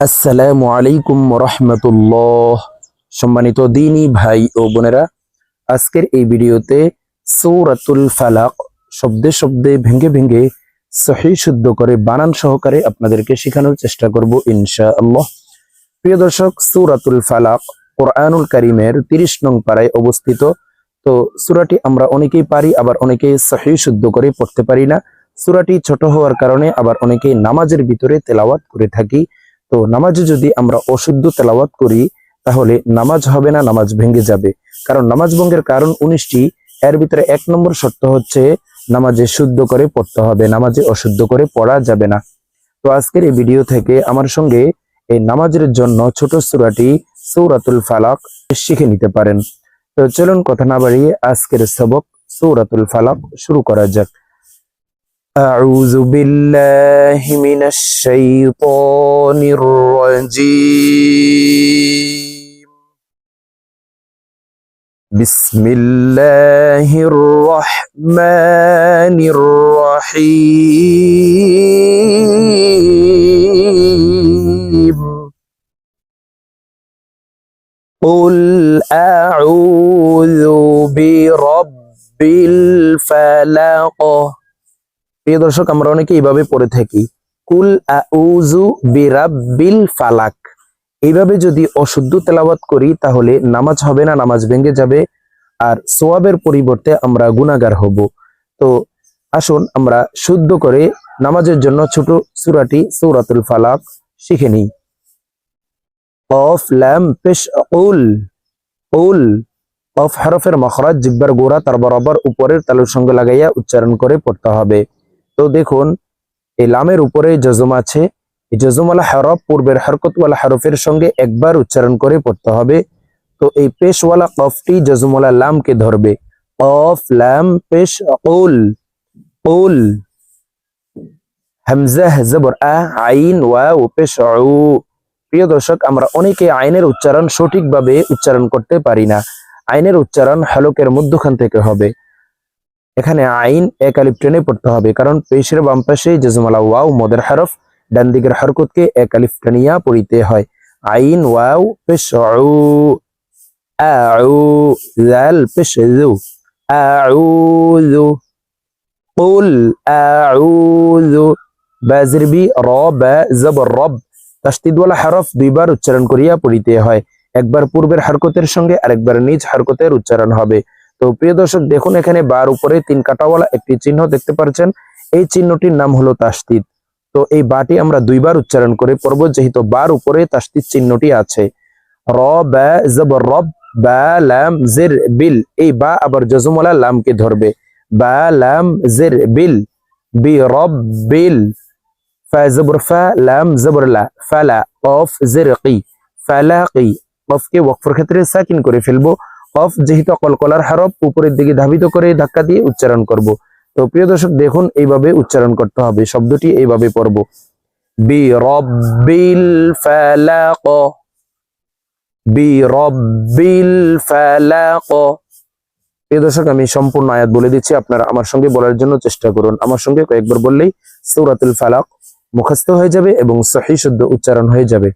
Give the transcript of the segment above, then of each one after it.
আসসালামু আলাইকুম রহমতুল্লাহ সম্মানিত দিনী ভাই ও বোনেরা, আজকের এই ভিডিওতে সৌরাতুল ফালাক শব্দে শব্দে ভেঙ্গে ভেঙ্গে সহি শুদ্ধ করে, বানান সহকারে আপনাদেরকে শেখানোর চেষ্টা করব ইনশা আল্লাহ প্রিয় দর্শক, সৌরাতুল ফালাক কোরআনুল কারিমের তিরিশ নং পাড়ায় অবস্থিত। তো সুরাটি আমরা অনেকেই পারি, আবার অনেকেই সহি শুদ্ধ করে পড়তে পারি না। সুরাটি ছোট হওয়ার কারণে আবার অনেকেই নামাজের ভিতরে তেলাওয়াত করে থাকি। তো নামাজে যদি আমরা অশুদ্ধ তেলাওয়াত করি, তাহলে নামাজ হবে না, নামাজ ভেঙে যাবে। কারণ নামাজ ভঙ্গের কারণ উনিশটি। এর ভিতরে এক নম্বর শর্ত হচ্ছে নামাজে শুদ্ধ করে পড়তে হবে, নামাজে অশুদ্ধ করে পড়া যাবে না। তো আজকের এই ভিডিও থেকে আমার সঙ্গে এই নামাজের জন্য ছোট সুরাটি সৌরাতুল ফালাক শিখে নিতে পারেন। তো চলুন কথা না বাড়িয়ে আজকের সবক সৌরাতুল ফালাক শুরু করা যাক। أعوذ بالله من الشيطان الرجيم. بسم الله الرحمن الرحيم. قل أعوذ برب الفلق. প্রিয় দর্শক, আমরা অনেকে এইভাবে পড়ে থাকি, কুল আউজু বিরাব্বিল ফালাক। এইভাবে যদি অশুদ্ধ তেলাওয়াত করি, তাহলে নামাজ হবে না, নামাজ ভেঙে যাবে, আর সোয়াবের পরিবর্তে আমরা গুনাগার হব। তো আসুন, আমরা শুদ্ধ করে নামাজের জন্য ছোট সুরাটি সৌরাতুল ফালাক শিখে নিই। অফ ল্যাম পেশ উল উল, অফ হরফের মখরাজ জিব্বার গোড়া তার বরাবর উপরের তালুর সঙ্গে লাগাইয়া উচ্চারণ করে পড়তে হবে। তো দেখুন, এই লামের উপরে জজম আছে। এই জজমওয়ালা হরফ পূর্বের হরকতওয়ালা হরফের সঙ্গে একবার উচ্চারণ করে পড়তে হবে। তো এই পেশওয়ালা কফটি জজমওয়ালা লামকে ধরবে। অফ লাম, পেশ উল উল হামজাহ, জবর, আ, আইন ওয়া ও পেশ প্রিয় দর্শক, আমরা অনেকে আইনের উচ্চারণ সঠিকভাবে উচ্চারণ করতে পারি না। আইনের উচ্চারণ হলকের মধ্যখান থেকে হবে। এখানে আইন এক আলিফ টেনে পড়তে হবে কারণ পেশের বাম পাশে জজমালা ওয়াও মদের হরফ ডান দিকের হরকতকে এক আলিফ টেনিয়া পড়িতে হয় আইন ওয়াও পেশ উ আউ জাল পেশ জু আউযু قل أعوذ বাজিরবি র বা জবর রব তাসদিদওয়ালা হরফ দুইবার উচ্চারণ করিয়া পড়িতে হয় একবার পূর্বের হরকতের সঙ্গে আরেকবার নিজ হরকতের উচ্চারণ হবে তো প্রিয় দর্শক, দেখুন এখানে বার উপরে তিন কাটাওয়ালা একটি চিহ্ন দেখতে পাচ্ছেন। এই চিহ্নটির নাম হলো তাস্তিদ। তো এই বাটি আমরা দুইবার উচ্চারণ করে পড়ব, যেহেতু বার উপরে তাসদিদ চিহ্নটি আছে। র, বা জবর রব, বা, লাম, জির, বিল। এই বা আবার জজমওয়ালা লামকে ধরবে। বা, লাম, জির, বিল। বি, রব, বিল। ফা, জবর, ফা, লাম লা। ফালা কফ জিরকি ফালাকি কফকে ওয়াকফের ক্ষেত্রে সাকিন করে ফেলব। কফ, যেহেতু কলকলার হারফ উপরের দিকে ধাবিত করে ধাক্কা দিয়ে উচ্চারণ করব। তো প্রিয় দর্শক, দেখুন, এইভাবে উচ্চারণ করতে হবে। শব্দটি এইভাবে পড়ব। বি রব্বিল ফালাক বি রব্বিল ফালাক। প্রিয় দর্শক, আমি সম্পূর্ণ আয়াত বলে দিচ্ছি। আপনারা আমার সঙ্গে বলার জন্য চেষ্টা করুন। আমার সঙ্গে কয়েকবার বললেই সৌরাতুল ফালাক মুখস্থ হয়ে যাবে এবং সহি শুদ্ধ উচ্চারণ হয়ে যাবে।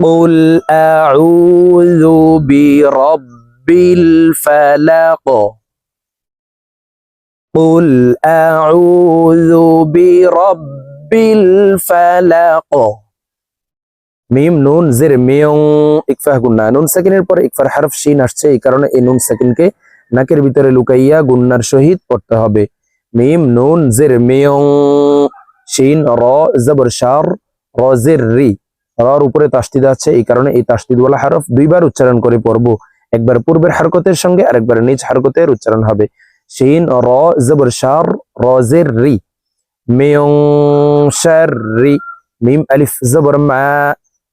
قل أعوذ برب الفلق قل أعوذ برب الفلق মিম নুন জের মিয়ং ইকফাহ গুন্না নুন সেকেন্ডের পরে ইকফার হারফ শিন আসছে এই কারণে এই নুন সেকেন্ডকে নাকের ভিতরে লুকাইয়া গুন্নার সহিত পড়তে হবে মিম নুন জের মিয়ং শিন র জবর শার র জের রি রর উপরে তাস্তিদ আছে, এই কারণে এই তাস্তিদওয়ালা হরফ দুইবার উচ্চারণ করে পড়ব। একবার পূর্বের হারকতের সঙ্গে আর একবার নিজ হারকতের উচ্চারণ হবে। শিন, র, জবর, শার র, মিয়ং, শার, রি, মিম, আলিফ, জবর, মা,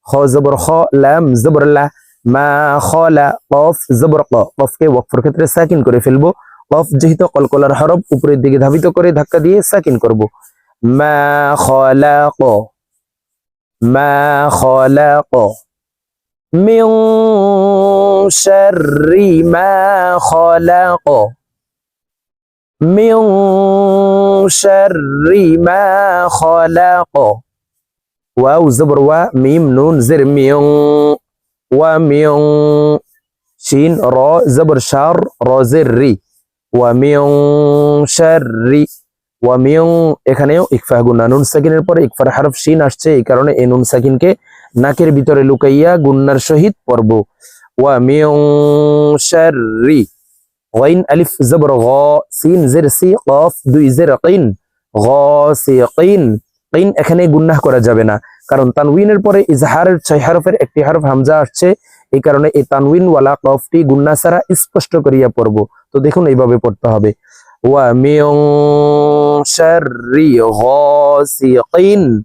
খ, জবর, খ, লাম, জবর, লা, মা খলা কফ, জবর, ক ক্ষেত্রে সাকিন করে ফেলব। কফ যেহেতু কলকলার হরফ উপরের দিকে ধাবিত করে ধাক্কা দিয়ে সাকিন করব। মা খলাক ما خلق من شر ما خلق من شر ما خلق واو زبر و ميم نون زر ميون وميون شين را زبر شر را زر ري ومن شر ওয়ামিউ এখানেও ইকফা গুন্না সাকিনের পরে ইকফার হারফ আসছে, এই কারণে এই নুন সাকিনকে নাকের ভিতরে লুকাইয়া গুন্নার সহিত পর্ব ওয়ামিউ আলিফ সিন জের সি, কফ এখানে গুন্নাহ করা যাবে না, কারণ তানউইনের পরে ইজহারের ছয় হারফের একটি হারফ হামজা আসছে, এই কারণে এই তানউইন ওয়ালা কফটি গুন্না ছাড়া স্পষ্ট করিয়া পড়ব। তো দেখুন এইভাবে পড়তে হবে। ওয়া মিউ শাররি গাসিকিন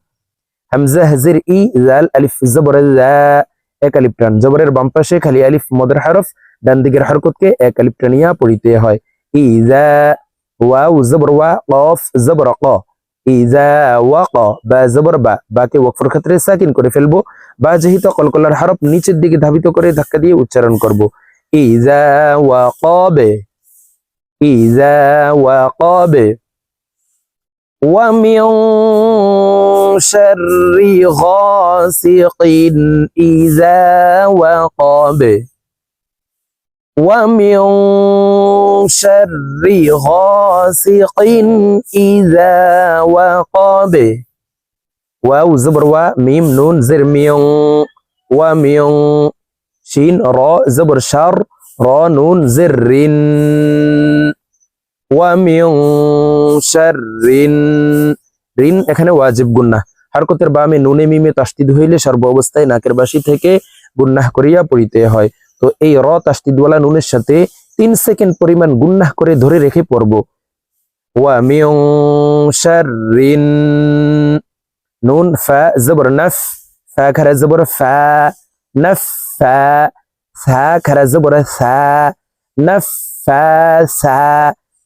হামজা হাজির ই জাল আলিফ, জবর এক আলিফ টান। জবরের বাম পাশে খালি আলিফ, মদের হরফ, ডান দিকের হরকতকে এক আলিফ টানিয়া পড়িতে হয়। ইজা, ওয়াও, জবর, ওয়া, কফ, জবর, ক। ইজা ওয়াক বা, জবর, বা। বাকে ওয়াকফের ক্ষেত্রে সাকিন করে ফেলব। বা যেহেতু কলকলার হরফ নিচের দিকে ধাবিত করে ধাক্কা দিয়ে উচ্চারণ করব। ইজা ওয়াকাবে ইজা ওয়াকাবে ومن شر غاسق إذا وقب. ومن شر غاسق إذا وقب. واو زبر و ميم نون زر ميون ومن شين را زبر شر را نون زر ومن شر রিন এখানে ওয়াজিব গুন্না হারকতের বামে নুনে মিমে তাস্তিদ হইলে সর্ব অবস্থায় নাকের বাসি থেকে গুন্নাহ করিয়া পড়িতে হয়। তো এই র তাস্তিদওয়ালা নুনের সাথে তিন সেকেন্ড পরিমাণ গুন্নাহ করে ধরে রেখে পড়ব। ওয়া মিয়ং শাররিন। নুন, ফা, জবর, নাফ। ফা, খারা, জবর, ফা। নাফ, ফা। ফা, খারা, জবর, ফা। নাফ, ফা, সা।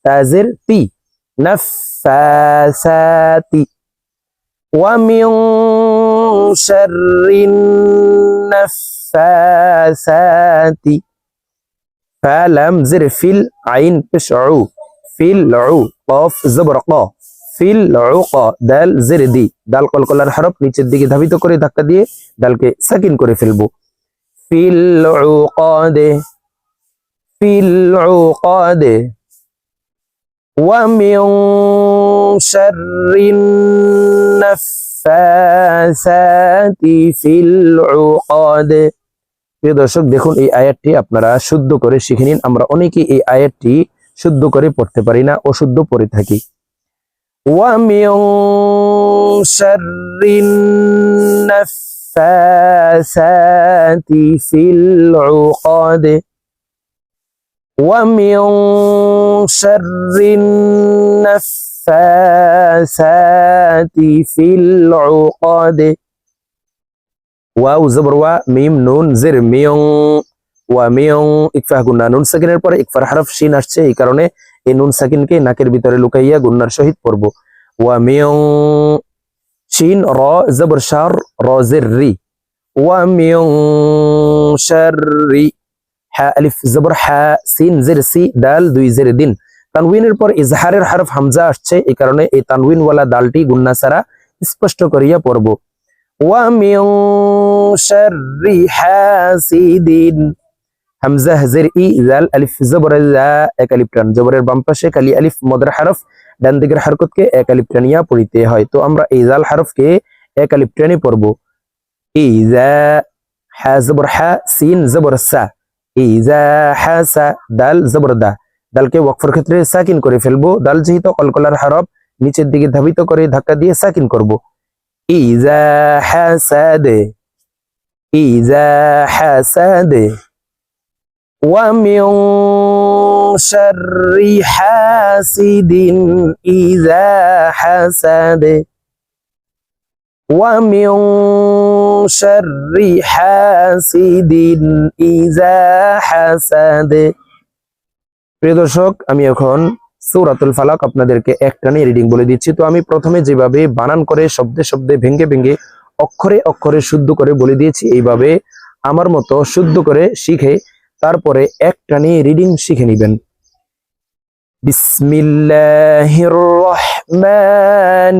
তাজির তি নাফাসাতি ومن شر النفاثات فلم زر فيل عين بشعو فيل عو قاف زبر قا ফিল উকা দাল জের দি দাল কলকলার হরফ নিচের দিকে ধাবিত করে ধাক্কা দিয়ে দালকে সাকিন করে ফেলবো ফিল উকাদে ফিল উকাদে ومن شر النفاثات في العقد প্রিয় দর্শক দেখুন এই আয়াতটি আপনারা শুদ্ধ করে শিখে নিন আমরা অনেকেই এই আয়াতটি শুদ্ধ করে পড়তে পারি না অশুদ্ধ পড়ে থাকি ومن شر النفاثات في العقد ومن شر النفاثات في العقد ওয়াও জবর ওয়া মিম নুন জের মিয়ং ওয়া মিয়ং ইকফা গুন্না নুন সাকিনের পরে ইকফার হরফ শিন আসছে এই কারণে এই নুন সাকিনকে নাকের ভিতরে লুকাইয়া গুন্নার সহিত পড়ব ওয়া মিয়ং শিন র জবর শার র জের রি ওয়া মিয়ং শাররি হা আলিফ জবর হা, সিন, জের, সি, দাল, দুই, জের, দিন। তানউইনের পর ইজহারের হরফ হামজা আসছে, এই কারণে এই তানউইন ওয়ালা দালটি গুন্না ছাড়া স্পষ্ট করিয়া পড়ব। ওয়া মিন শাররি হাসিদিন হামজা ই জা, এক আলিফ জবরের বাম পাশে আলিফ, মদর হরফ, ডান দিকের এক আলিফ পড়িতে হয়। তো আমরা এই জাল হরফকে এক আলিফ পড়ব। ইজা হা, জবর, হা, সিন, জবর, সা। ইজা হাসা দাল জবর দা দালকে ওয়াকফের ক্ষেত্রে সাকিন করে ফেলবো দাল যেহেতু কলকলার হরফ নিচের দিকে ধাবিত করে ধাক্কা দিয়ে সাকিন করব ইজা হাসাদে ইজা হাসাদে ومن شر حاسد إذا حسد ومن شر حاسد إذا حسد প্রিয় দর্শক আমি এখন সৌরাতুল ফালাক আপনাদেরকে একটানে রিডিং বলে দিচ্ছি তো আমি প্রথমে যেভাবে বানান করে শব্দে শব্দে ভেঙ্গে ভেঙ্গে অক্ষরে অক্ষরে শুদ্ধ করে বলে দিয়েছি এইভাবে আমার মতো শুদ্ধ করে শিখে তারপরে একটানে রিডিং শিখে নেবেন بسم الله الرحمن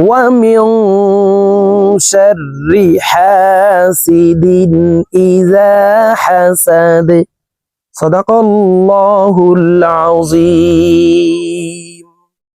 ومن شر حاسد إذا حسد. صدق الله العظيم.